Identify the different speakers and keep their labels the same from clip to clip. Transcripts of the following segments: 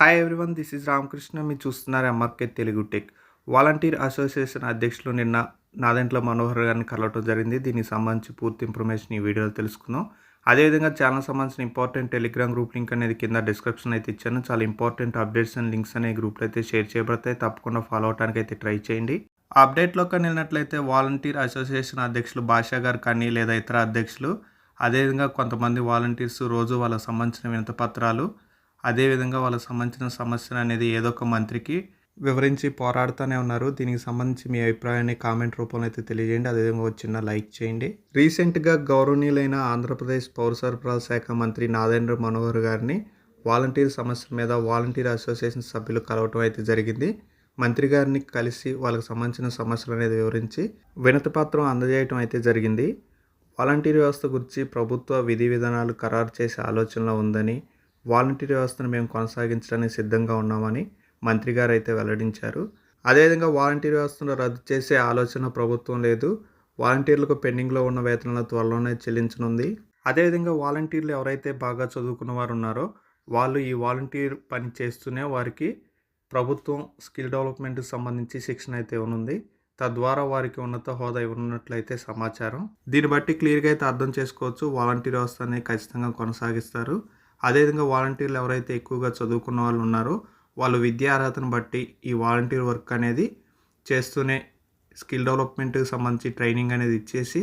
Speaker 1: Hi everyone this is Ramakrishna మీరు చూస్తున్నారు MRK Telugu tech volunteer association అధ్యక్షులు నిన్న నాదెంట్ల మనోహర్ గారిని కలవటం జరిగింది. దీనికి సంబంధించి పూర్తి ఇన్ఫర్మేషన్ ఈ వీడియోలో తెలుసుకుందాం. అదేవిధంగా ఛానల్ సంబంధించిన ఇంపార్టెంట్ టెలిగ్రామ్ గ్రూప్ లింక్ అనేది కింద డిస్క్రిప్షన్ అయితే ఇచ్చాను. చాలా ఇంపార్టెంట్ అప్డేట్స్ అండ్ లింక్స్ అనే గ్రూప్లో అయితే షేర్ చేయబడతాయి. తప్పకుండా ఫాలో అవడానికి అయితే ట్రై చేయండి. ఆ అప్డేట్లోకి వెళ్ళినట్లయితే వాలంటీర్ అసోసియేషన్ అధ్యక్షులు భాషా గారు కానీ లేదా ఇతర అధ్యక్షులు అదేవిధంగా కొంతమంది వాలంటీర్స్ రోజు వాళ్ళకి సంబంధించిన వినతి పత్రాలు అదేవిధంగా వాళ్ళకి సంబంధించిన సమస్యలు అనేది ఏదో ఒక మంత్రికి వివరించి పోరాడుతూనే ఉన్నారు. దీనికి సంబంధించి మీ అభిప్రాయాన్ని కామెంట్ రూపంలో అయితే తెలియజేయండి. అదేవిధంగా ఒక చిన్న లైక్ చేయండి. రీసెంట్గా గౌరవనీయులైన ఆంధ్రప్రదేశ్ పౌర సరఫరాల శాఖ మంత్రి నాదేంద్ర మనోహర్ గారిని వాలంటీర్ సమస్య మీద వాలంటీర్ అసోసియేషన్ సభ్యులు కలవటం అయితే జరిగింది. మంత్రి గారిని కలిసి వాళ్ళకి సంబంధించిన సమస్యలు అనేది వివరించి వినతి పత్రం అందజేయటం అయితే జరిగింది. వాలంటీర్ వ్యవస్థ గురించి ప్రభుత్వ విధి విధానాలు ఖరారు చేసే ఆలోచనలో ఉందని వాలంటీర్ వ్యవస్థను మేము కొనసాగించడానికి సిద్ధంగా ఉన్నామని మంత్రి గారు అయితే వెల్లడించారు. అదేవిధంగా వాలంటీర్ వ్యవస్థను రద్దు చేసే ఆలోచన ప్రభుత్వం లేదు. వాలంటీర్లకు పెండింగ్లో ఉన్న వేతనాలను త్వరలోనే చెల్లించనుంది. అదేవిధంగా వాలంటీర్లు ఎవరైతే బాగా చదువుకున్న వారు ఉన్నారో వాళ్ళు ఈ వాలంటీర్ పని చేస్తూనే వారికి ప్రభుత్వం స్కిల్ డెవలప్మెంట్కి సంబంధించి శిక్షణ అయితే ఇవ్వనుంది. తద్వారా వారికి ఉన్నత హోదా ఇవ్వనున్నట్లయితే సమాచారం. దీన్ని బట్టి క్లియర్గా అయితే అర్థం చేసుకోవచ్చు. వాలంటీర్ వ్యవస్థ అనేది ఖచ్చితంగా కొనసాగిస్తారు. అదేవిధంగా వాలంటీర్లు ఎవరైతే ఎక్కువగా చదువుకున్న వాళ్ళు ఉన్నారో వాళ్ళు విద్యా అర్హతను బట్టి ఈ వాలంటీర్ వర్క్ అనేది చేస్తూనే స్కిల్ డెవలప్మెంట్కి సంబంధించి ట్రైనింగ్ అనేది ఇచ్చేసి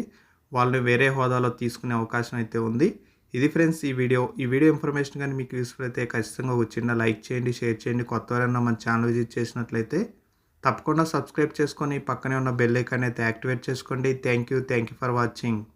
Speaker 1: వాళ్ళని వేరే హోదాలో తీసుకునే అవకాశం అయితే ఉంది. ఇది ఫ్రెండ్స్ ఈ వీడియో. ఈ వీడియో ఇన్ఫర్మేషన్ కానీ మీకు యూస్ఫుల్ అయితే ఖచ్చితంగా ఒక చిన్న లైక్ చేయండి షేర్ చేయండి. కొత్త ఎవరైనా మన ఛానల్ విజిట్ చేసినట్లయితే తప్పకుండా సబ్స్క్రైబ్ చేసుకొని పక్కనే ఉన్న బెల్ ఐకాన్ అయితే యాక్టివేట్ చేసుకోండి. Thank you thank you for watching.